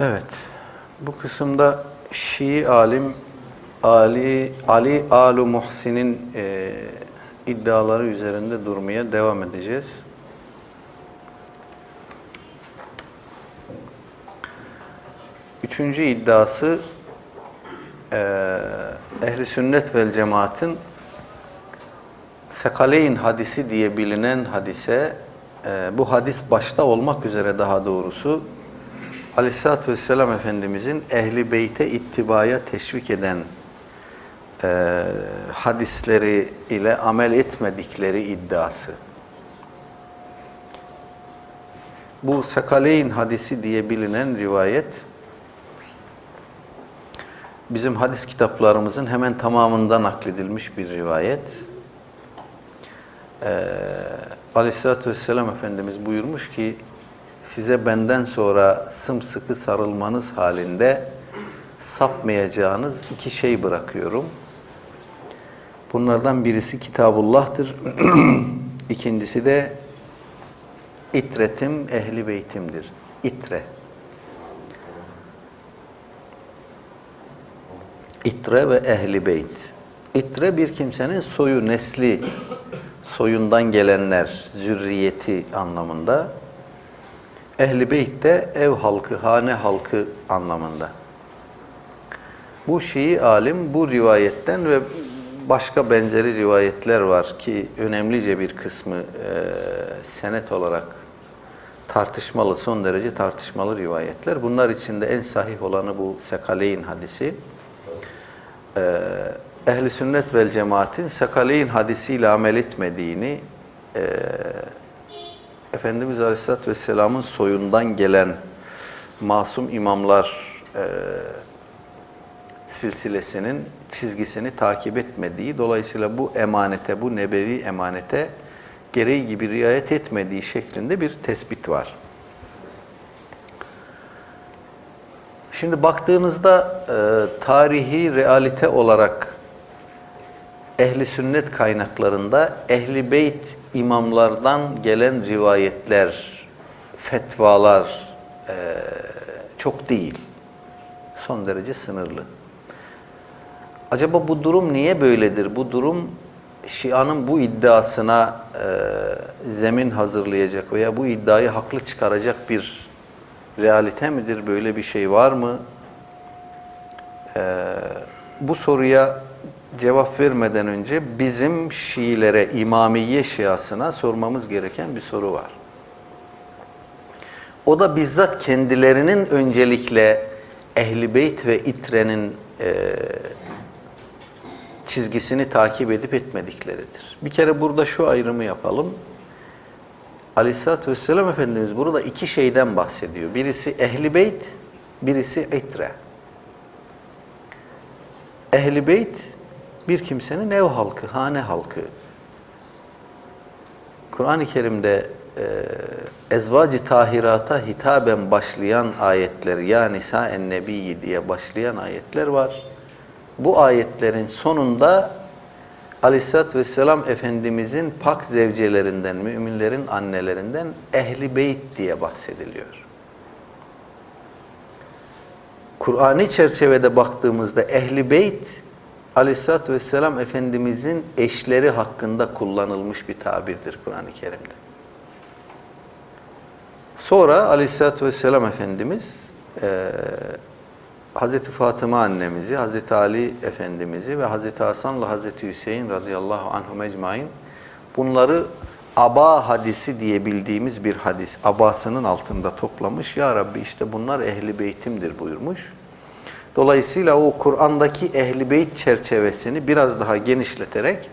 Evet. Bu kısımda Şii alim Ali Ali Alu Muhsin'in e, iddiaları üzerinde durmaya devam edeceğiz. Üçüncü iddiası e, ehli sünnet vel cemaatin Sekaleyn hadisi diye bilinen hadise e, bu hadis başta olmak üzere daha doğrusu Aleyhisselatü Vesselam Efendimizin ehli beyte ittibaya teşvik eden e, hadisleri ile amel etmedikleri iddiası. Bu Sekaleyn hadisi diye bilinen rivayet bizim hadis kitaplarımızın hemen tamamında nakledilmiş bir rivayet. Ee, Aleyhisselatü Vesselam Efendimiz buyurmuş ki size benden sonra sımsıkı sarılmanız halinde sapmayacağınız iki şey bırakıyorum. Bunlardan birisi Kitabullah'tır. İkincisi de itretim, ehli beytimdir. İtre. İtre ve ehli beyt. İtre bir kimsenin soyu, nesli, soyundan gelenler, zürriyeti anlamında. Ehli beyt de ev halkı, hane halkı anlamında. Bu Şii alim bu rivayetten ve başka benzeri rivayetler var ki önemlice bir kısmı e, senet olarak tartışmalı, son derece tartışmalı rivayetler. Bunlar içinde en sahih olanı bu Sekaleyn hadisi. Ee, Ehli sünnet vel cemaatin Sekaleyn hadisiyle amel etmediğini e, Efendimiz Aleyhisselatü Vesselam'ın soyundan gelen masum imamlar e, silsilesinin çizgisini takip etmediği, dolayısıyla bu emanete, bu nebevi emanete gereği gibi riayet etmediği şeklinde bir tespit var. Şimdi baktığınızda e, tarihi realite olarak ehli sünnet kaynaklarında ehli beyt imamlardan gelen rivayetler, fetvalar e, çok değil. Son derece sınırlı. Acaba bu durum niye böyledir? Bu durum Şia'nın bu iddiasına e, zemin hazırlayacak veya bu iddiayı haklı çıkaracak bir realite midir? Böyle bir şey var mı? Ee, bu soruya cevap vermeden önce bizim Şiilere, İmamiye Şiasına sormamız gereken bir soru var. O da bizzat kendilerinin öncelikle Ehl-i Beyt ve İtre'nin e, çizgisini takip edip etmedikleridir. Bir kere burada şu ayrımı yapalım. Aleyhisselatü Vesselam Efendimiz burada iki şeyden bahsediyor. Birisi Ehli Beyt, birisi İtre. Ehli Beyt bir kimsenin ev halkı, hane halkı. Kur'an-ı Kerim'de e, ezvacı tahirata hitaben başlayan ayetler, ya Nisa-en Nebiyyi diye başlayan ayetler var. Bu ayetlerin sonunda Aleyhisselatü Vesselam Efendimizin pak zevcelerinden, müminlerin annelerinden ehli beyt diye bahsediliyor. Kur'ani çerçevede baktığımızda ehli beyt Aleyhisselatü Vesselam Efendimizin eşleri hakkında kullanılmış bir tabirdir Kur'an-ı Kerim'de. Sonra Aleyhisselatü Vesselam Efendimiz e, Hazreti Fatıma annemizi, Hazreti Ali Efendimiz'i ve Hazreti Hasan'la Hazreti Hüseyin radıyallahu anhum ecmain bunları aba hadisi diye bildiğimiz bir hadis abasının altında toplamış. Ya Rabbi işte bunlar ehli beytimdir buyurmuş. Dolayısıyla o Kur'an'daki ehli beyt çerçevesini biraz daha genişleterek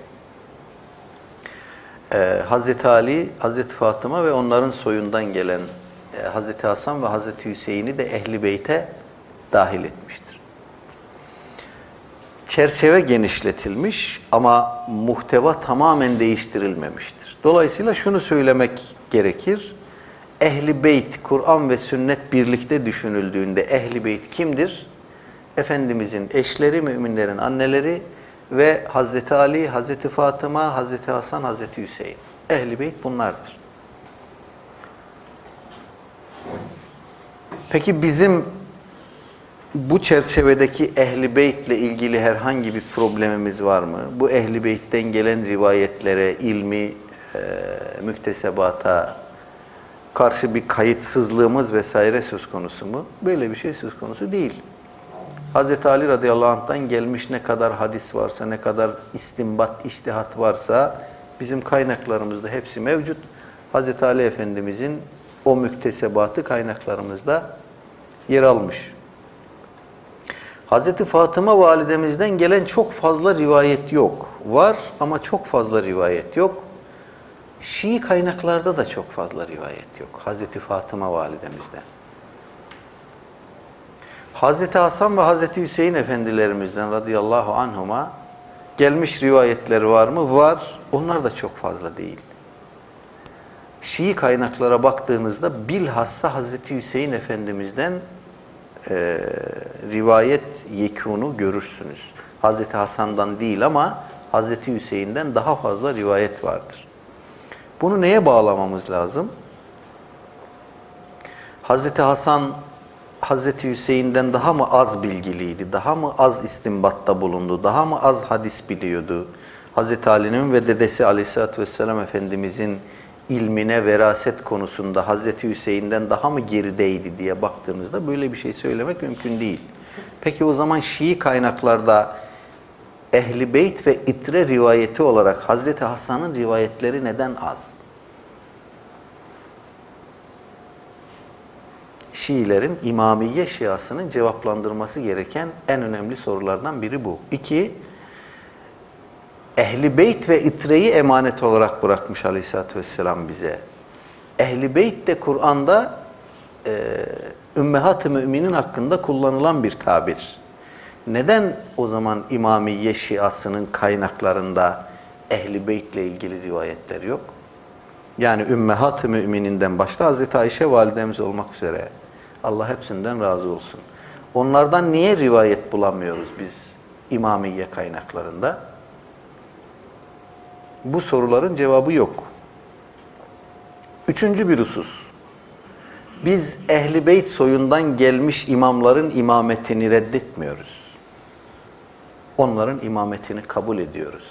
e, Hazreti Ali, Hazreti Fatıma ve onların soyundan gelen e, Hazreti Hasan ve Hazreti Hüseyin'i de ehli beyte dahil etmiştir. Çerçeve genişletilmiş ama muhteva tamamen değiştirilmemiştir. Dolayısıyla şunu söylemek gerekir. Ehli beyt, Kur'an ve sünnet birlikte düşünüldüğünde ehli beyt kimdir? Efendimizin eşleri, müminlerin anneleri ve Hazreti Ali, Hazreti Fatıma, Hazreti Hasan, Hazreti Hüseyin. Ehli beyt bunlardır. Peki bizim bu çerçevedeki ehli beytle ilgili herhangi bir problemimiz var mı? Bu ehli beytten gelen rivayetlere, ilmi, e, müktesebata karşı bir kayıtsızlığımız vesaire söz konusu mu? Böyle bir şey söz konusu değil. Hz. Ali radıyallahu anh'tan gelmiş ne kadar hadis varsa, ne kadar istimbat, iştihat varsa bizim kaynaklarımızda hepsi mevcut. Hz. Ali Efendimizin o müktesebatı kaynaklarımızda yer almış. Hz. Fatıma validemizden gelen çok fazla rivayet yok. Var ama çok fazla rivayet yok. Şii kaynaklarda da çok fazla rivayet yok. Hz. Fatıma validemizden. Hz. Hasan ve Hz. Hüseyin efendilerimizden radıyallahu anhuma gelmiş rivayetleri var mı? Var. Onlar da çok fazla değil. Şii kaynaklara baktığınızda bilhassa Hz. Hüseyin Efendimiz'den e, rivayet yekunu görürsünüz. Hz. Hasan'dan değil ama Hz. Hüseyin'den daha fazla rivayet vardır. Bunu neye bağlamamız lazım? Hz. Hasan Hz. Hüseyin'den daha mı az bilgiliydi? Daha mı az istimbatta bulundu? Daha mı az hadis biliyordu? Hz. Ali'nin ve dedesi Aleyhisselatü Vesselam Efendimizin ilmine veraset konusunda Hz. Hüseyin'den daha mı gerideydi diye baktığımızda böyle bir şey söylemek mümkün değil. Peki o zaman Şii kaynaklarda Ehli Beyt ve İtre rivayeti olarak Hz. Hasan'ın rivayetleri neden az? Şiilerin İmamiye Şiasının cevaplandırması gereken en önemli sorulardan biri bu. İki, Ehli Beyt ve İtre'yi emanet olarak bırakmış Aleyhisselatü Vesselam bize. Ehli Beyt de Kur'an'da e, Ümmehat-ı Müminin hakkında kullanılan bir tabir. Neden o zaman İmamiye Şiasının kaynaklarında Ehli Beyt ile ilgili rivayetler yok? Yani Ümmehat-ı Mümininden başta Hazreti Ayşe validemiz olmak üzere. Allah hepsinden razı olsun. Onlardan niye rivayet bulamıyoruz biz İmamiye kaynaklarında? Bu soruların cevabı yok. Üçüncü bir husus. Biz Ehli Beyt soyundan gelmiş imamların imametini reddetmiyoruz. Onların imametini kabul ediyoruz.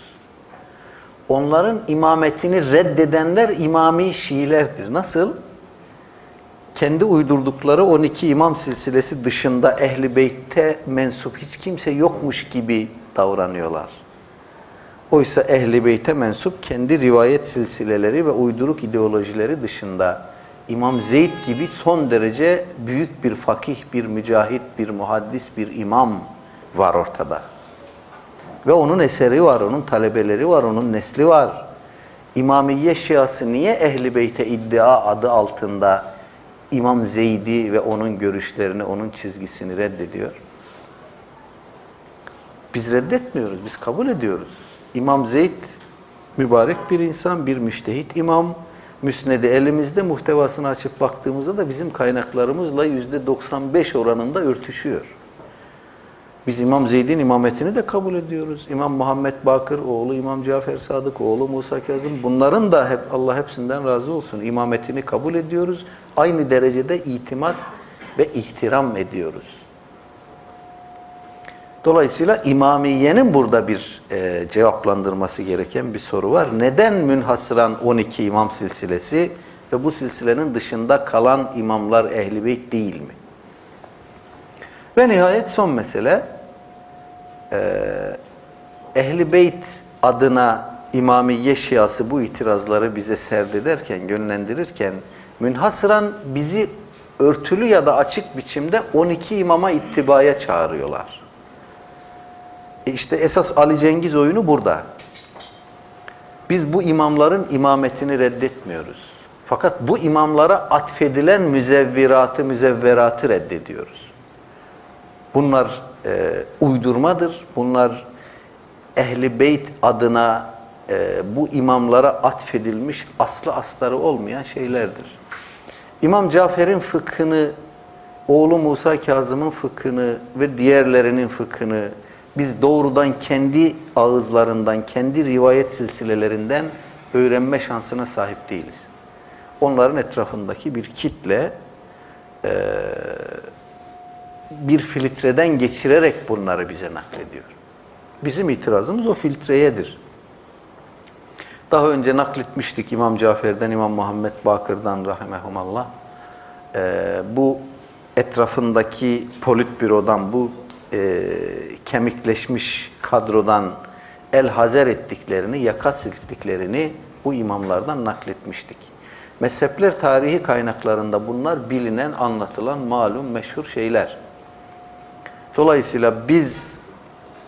Onların imametini reddedenler imami Şiilerdir. Nasıl? Kendi uydurdukları 12 imam silsilesi dışında Ehli Beyt'te mensup hiç kimse yokmuş gibi davranıyorlar. Oysa Ehli Beyt'e mensup kendi rivayet silsileleri ve uyduruk ideolojileri dışında İmam Zeyd gibi son derece büyük bir fakih, bir mücahit, bir muhaddis, bir imam var ortada. Ve onun eseri var, onun talebeleri var, onun nesli var. İmamiye Şiası niye Ehli Beyt'e iddia adı altında İmam Zeyd'i ve onun görüşlerini, onun çizgisini reddediyor? Biz reddetmiyoruz, biz kabul ediyoruz. İmam Zeyd mübarek bir insan, bir müştehit imam. Müsnedi elimizde muhtevasını açıp baktığımızda da bizim kaynaklarımızla yüzde 95 oranında örtüşüyor. Biz İmam Zeyd'in imametini de kabul ediyoruz. İmam Muhammed Bakır, oğlu İmam Cafer Sadık, oğlu Musa Kazım bunların da hep Allah hepsinden razı olsun. imametini kabul ediyoruz. Aynı derecede itimat ve ihtiram ediyoruz. Dolayısıyla İmamiye'nin burada bir e, cevaplandırması gereken bir soru var. Neden münhasıran 12 imam silsilesi ve bu silsilenin dışında kalan imamlar Ehl-i değil mi? Ve nihayet son mesele e, Ehl-i Beyt adına İmamiye Şiası bu itirazları bize serdederken, yönlendirirken münhasıran bizi örtülü ya da açık biçimde 12 imama ittibaya çağırıyorlar. E işte esas Ali Cengiz oyunu burada. Biz bu imamların imametini reddetmiyoruz. Fakat bu imamlara atfedilen müzevviratı, müzevveratı reddediyoruz. Bunlar e, uydurmadır. Bunlar ehli beyt adına e, bu imamlara atfedilmiş aslı astarı olmayan şeylerdir. İmam Cafer'in fıkhını, oğlu Musa Kazım'ın fıkhını ve diğerlerinin fıkhını biz doğrudan kendi ağızlarından, kendi rivayet silsilelerinden öğrenme şansına sahip değiliz. Onların etrafındaki bir kitle e, bir filtreden geçirerek bunları bize naklediyor. Bizim itirazımız o filtreyedir. Daha önce nakletmiştik İmam Cafer'den, İmam Muhammed Bakır'dan rahimehumallah. Ee, bu etrafındaki politbürodan, bu e, kemikleşmiş kadrodan el hazer ettiklerini, yaka silktiklerini bu imamlardan nakletmiştik. Mezhepler tarihi kaynaklarında bunlar bilinen, anlatılan, malum, meşhur şeyler. Dolayısıyla biz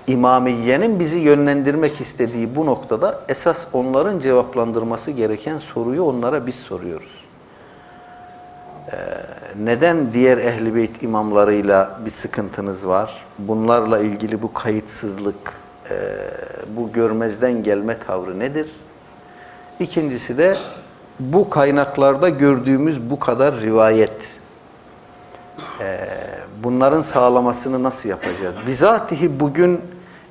İmamiye'nin bizi yönlendirmek istediği bu noktada esas onların cevaplandırması gereken soruyu onlara biz soruyoruz. Ee, neden diğer ehli beyt imamlarıyla bir sıkıntınız var? Bunlarla ilgili bu kayıtsızlık, e, bu görmezden gelme tavrı nedir? İkincisi de bu kaynaklarda gördüğümüz bu kadar rivayet, e, bunların sağlamasını nasıl yapacağız? Bizatihi bugün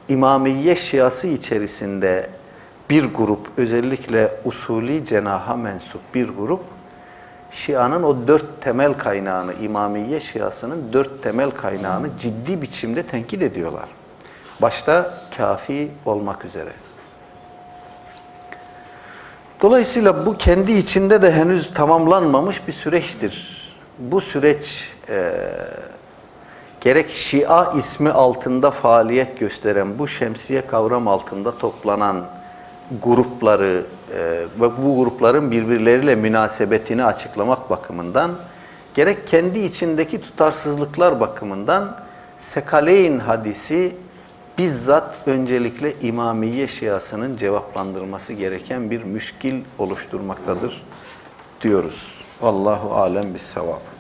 İmamiye Şiası içerisinde bir grup, özellikle usulü cenaha mensup bir grup, Şia'nın o dört temel kaynağını, İmamiye Şiasının dört temel kaynağını ciddi biçimde tenkit ediyorlar. Başta kafi olmak üzere. Dolayısıyla bu kendi içinde de henüz tamamlanmamış bir süreçtir. Bu süreç gerek Şia ismi altında faaliyet gösteren bu şemsiye kavram altında toplanan grupları e, ve bu grupların birbirleriyle münasebetini açıklamak bakımından gerek kendi içindeki tutarsızlıklar bakımından Sekaleyn hadisi bizzat öncelikle İmamiye Şiasının cevaplandırması gereken bir müşkil oluşturmaktadır diyoruz. Vallahu alem bis sevap.